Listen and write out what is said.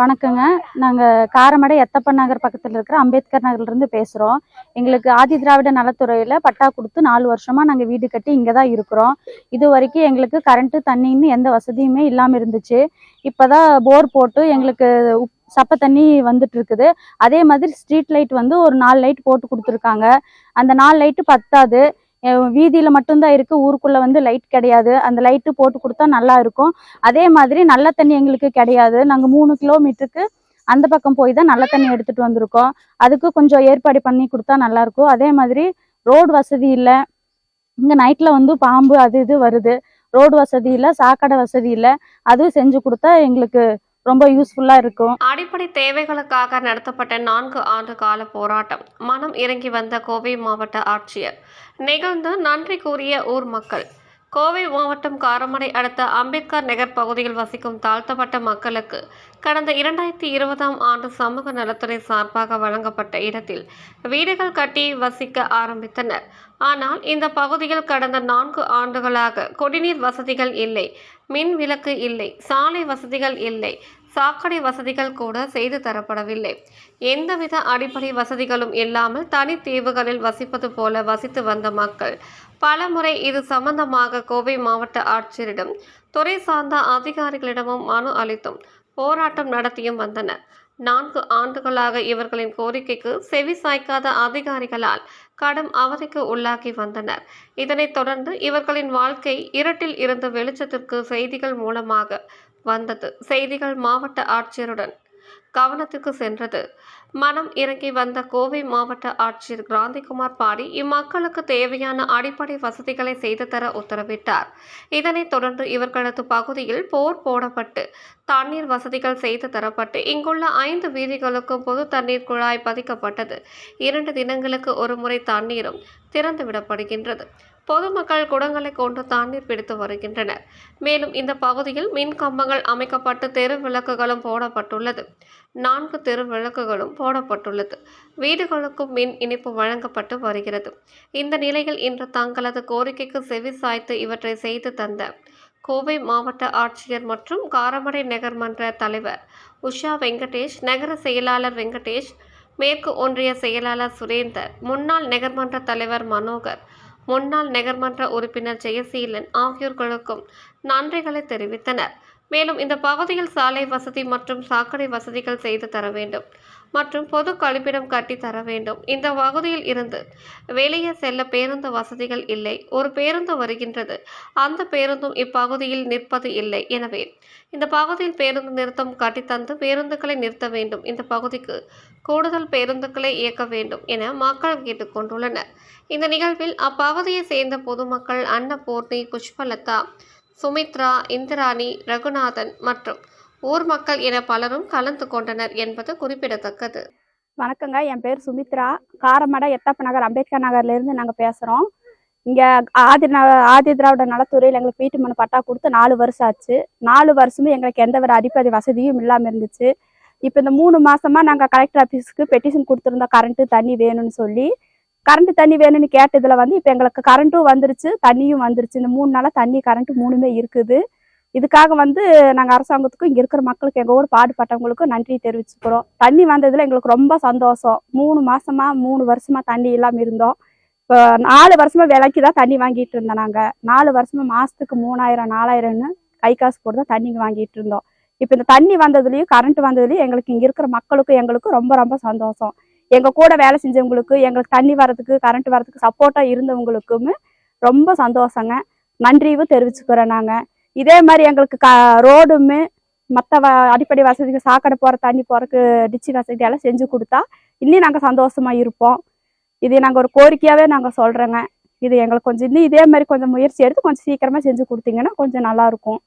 வணக்கங்க. நாங்கள் காரமடை எத்தப்பன் நகர் பக்கத்தில் இருக்கிற அம்பேத்கர் நகர்லேருந்து பேசுகிறோம் எங்களுக்கு ஆதி திராவிட நலத்துறையில் பட்டா கொடுத்து நாலு வருஷமாக நாங்கள் வீடு கட்டி இங்கே தான் இருக்கிறோம். இது வரைக்கும் எங்களுக்கு கரண்ட்டு தண்ணின்னு எந்த வசதியுமே இல்லாமல் இருந்துச்சு. இப்போ தான் போர் போட்டு எங்களுக்கு சப்ப தண்ணி வந்துட்டு இருக்குது. அதே மாதிரி ஸ்ட்ரீட் லைட் வந்து ஒரு நாலு லைட் போட்டு கொடுத்துருக்காங்க. அந்த நாலு லைட்டு பத்தாது. வீதியில் மட்டும்தான் இருக்குது ஊருக்குள்ளே வந்து லைட் கிடையாது. அந்த லைட்டு போட்டு கொடுத்தா நல்லா இருக்கும். அதே மாதிரி நல்ல தண்ணி எங்களுக்கு கிடையாது. நாங்கள் மூணு கிலோமீட்டருக்கு அந்த பக்கம் போய் தான் நல்ல தண்ணி எடுத்துகிட்டு வந்திருக்கோம். அதுக்கு கொஞ்சம் ஏற்பாடு பண்ணி கொடுத்தா நல்லா இருக்கும். அதே மாதிரி ரோடு வசதி இல்லை. இங்கே நைட்டில் வந்து பாம்பு அது இது வருது. ரோடு வசதி இல்லை சாக்கடை வசதி இல்லை. அதுவும் செஞ்சு கொடுத்தா எங்களுக்கு ரொம்ப யூஸ்ஃபுல்லா இருக்கும். அடிப்படை தேவைகளுக்காக நடத்தப்பட்ட நான்கு ஆண்டு கால போராட்டம். மனம் இறங்கி வந்த கோவை மாவட்ட ஆட்சியர். நிகழ்ந்து நன்றி கூறிய ஊர் மக்கள். கோவை மாவட்டம் காரமடை அடுத்த அம்பேத்கர் நகர் பகுதியில் வசிக்கும் தாழ்த்தப்பட்ட மக்களுக்கு கடந்த இரண்டாயிரத்தி இருபதாம் ஆண்டு சமூக நலத்துறை சார்பாக வழங்கப்பட்ட இடத்தில் வீடுகள் கட்டி வசிக்க ஆரம்பித்தனர். ஆனால் இந்த பகுதியில் கடந்த நான்கு ஆண்டுகளாக குடிநீர் வசதிகள் இல்லை மின் விளக்கு இல்லை சாலை வசதிகள் இல்லை சாக்கடை வசதிகள் கூட செய்து தரப்படவில்லை. எந்தவித அடிப்படை வசதிகளும் இல்லாமல் தனித்தீவுகளில் வசிப்பது போல வசித்து வந்த மக்கள். பலமுறை இது சம்பந்தமாக கோவை மாவட்ட ஆட்சியரிடம் துறை சார்ந்த அதிகாரிகளிடமும் மனு அளித்தும் போராட்டம் நடத்தியும் வந்தனர். நான்கு ஆண்டுகளாக இவர்களின் கோரிக்கைக்கு செவி சாய்க்காத அதிகாரிகளால் கடும் அவதிக்கு உள்ளாகி வந்தனர். இதனைத் தொடர்ந்து இவர்களின் வாழ்க்கை இருட்டில் இருந்த வெளிச்சத்திற்கு செய்திகள் மூலமாக வந்தது. செய்திகள் மாவட்ட ஆட்சியருடன் கவனத்துக்கு சென்றது. மனம் இறங்கி வந்த கோவை மாவட்ட ஆட்சியர் கிராந்திகுமார் பாடி இம்மக்களுக்கு தேவையான அடிப்படை வசதிகளை செய்து தர உத்தரவிட்டார். இதனைத் தொடர்ந்து இவர்களது பகுதியில் போர் போடப்பட்டு தண்ணீர் வசதிகள் செய்து தரப்பட்டு இங்குள்ள ஐந்து வீதிகளுக்கும் பொது தண்ணீர் குழாய் பதிக்கப்பட்டது. இரண்டு தினங்களுக்கு ஒரு முறை தண்ணீரும் திறந்து விடப்படுகின்றது பொதுமக்கள் குடங்களை கொண்டு தண்ணீர் பிடித்து வருகின்றனர். மேலும் இந்த பகுதியில் மின் கம்பங்கள் அமைக்கப்பட்டு தெரு விளக்குகளும் போடப்பட்டுள்ளது. நான்கு தெரு விளக்குகளும் போடப்பட்டுள்ளது. வீடுகளுக்கும் மின் இணைப்பு வழங்கப்பட்டு வருகிறது. இந்த நிலையில் இன்று தங்களது கோரிக்கைக்கு செவி சாய்த்து இவற்றை செய்து தந்த கோவை மாவட்ட ஆட்சியர் மற்றும் காரமடை நகர்மன்ற தலைவர் உஷா வெங்கடேஷ் நகர செயலாளர் வெங்கடேஷ் மேற்கு ஒன்றிய செயலாளர் சுரேந்தர் முன்னாள் நகர்மன்ற தலைவர் மனோகர் முன்னாள் நகர்மன்ற உறுப்பினர் ஜெயசீலன் ஆகியோர்களுக்கும் நன்றிகளை தெரிவித்தனர். மேலும் இந்த பகுதியில் சாலை வசதி மற்றும் சாக்கடை வசதிகள் செய்து தர வேண்டும். மற்றும் பொது கழிப்பிடம் கட்டி தர வேண்டும். இந்த பகுதியில் இருந்து வெளியே செல்ல பேருந்து வசதிகள் இல்லை. ஒரு பேருந்து வருகின்றது. அந்த பேருந்தும் இப்பகுதியில் நிற்பது இல்லை. எனவே இந்த பகுதியில் பேருந்து நிறுத்தம் கட்டித்தந்து பேருந்துகளை நிறுத்த வேண்டும். இந்த பகுதிக்கு கூடுதல் பேருந்துகளை இயக்க வேண்டும் என மக்கள் கேட்டுக்கொண்டுள்ளனர். இந்த நிகழ்வில் அப்பகுதியை சேர்ந்த பொதுமக்கள் அன்னபூர்ணி புஷ்பலதா சுமித்ரா இந்திராணி ரகுநாதன் மற்றும் ஊர் மக்கள் என பலரும் கலந்து கொண்டனர் என்பது குறிப்பிடத்தக்கது. வணக்கங்க. என் பேர் சுமித்ரா. காரமடை எத்தப்ப நகர் அம்பேத்கர் நகர்லேருந்து நாங்கள் பேசுகிறோம் இங்கே ஆதி ந ஆதி திராவிட நலத்துறையில் எங்களுக்கு வீட்டு மனு பட்டா கொடுத்து நாலு வருஷம் ஆச்சு. நாலு வருஷமும் எங்களுக்கு எந்த ஒரு அடிப்படை வசதியும் இல்லாமல் இருந்துச்சு. இப்போ இந்த மூணு மாசமா நாங்கள் கலெக்டர் ஆஃபீஸ்க்கு பெட்டிஷன் கொடுத்துருந்தோம். கரண்ட்டு தண்ணி வேணும்னு சொல்லி. கரண்ட் தண்ணி வேணும்னு கேட்டதில் வந்து இப்போ எங்களுக்கு கரண்ட்டும் வந்துருச்சு தண்ணியும் வந்துருச்சு. இந்த மூணு நாளாக தண்ணி கரண்ட்டு மூணுமே இருக்குது. இதுக்காக வந்து நாங்கள் அரசாங்கத்துக்கும் இங்கே இருக்கிற மக்களுக்கு எங்கள் ஊர் பாடுபட்டவங்களுக்கும் நன்றி தெரிவிச்சுக்கிறோம். தண்ணி வந்ததில் எங்களுக்கு ரொம்ப சந்தோஷம். மூணு மாசமா மூணு வருஷமா தண்ணி இல்லாமல் இருந்தோம். இப்போ நாலு வருஷமா விலைக்கு தான் தண்ணி வாங்கிட்டு இருந்தோம் நாங்கள் நாலு வருஷமா மாசத்துக்கு மூணாயிரம் நாலாயிரம்னு கை காசு போட்டு தான் தண்ணி வாங்கிட்டு இருந்தோம். இப்போ இந்த தண்ணி வந்ததுலேயும் கரண்ட் வந்ததுலேயும் எங்களுக்கு இங்கே இருக்கிற மக்களுக்கும் எங்களுக்கும் ரொம்ப ரொம்ப சந்தோஷம். எங்கள் கூட வேலை செஞ்சவங்களுக்கு எங்களுக்கு தண்ணி வரதுக்கு கரண்ட் வரதுக்கு சப்போர்ட்டாக இருந்தவங்களுக்கும் ரொம்ப சந்தோஷங்க. நன்றியும் தெரிவிச்சுக்கிறோம் நாங்கள் இதே மாதிரி எங்களுக்கு க ரோடுமே மற்ற வ அடிப்படை வசதிக்கு சாக்கடை போகிற தண்ணி போகிறதுக்கு டிச்சி வசதி எல்லாம் செஞ்சு கொடுத்தா இன்னும் நாங்கள் சந்தோஷமாக இருப்போம். இது நாங்கள் ஒரு கோரிக்கையாகவே நாங்கள் சொல்கிறோங்க இது எங்களுக்கு கொஞ்சம் இன்னும் இதே மாதிரி கொஞ்சம் முயற்சி எடுத்து கொஞ்சம் சீக்கிரமாக செஞ்சு கொடுத்தீங்கன்னா கொஞ்சம் நல்லாயிருக்கும்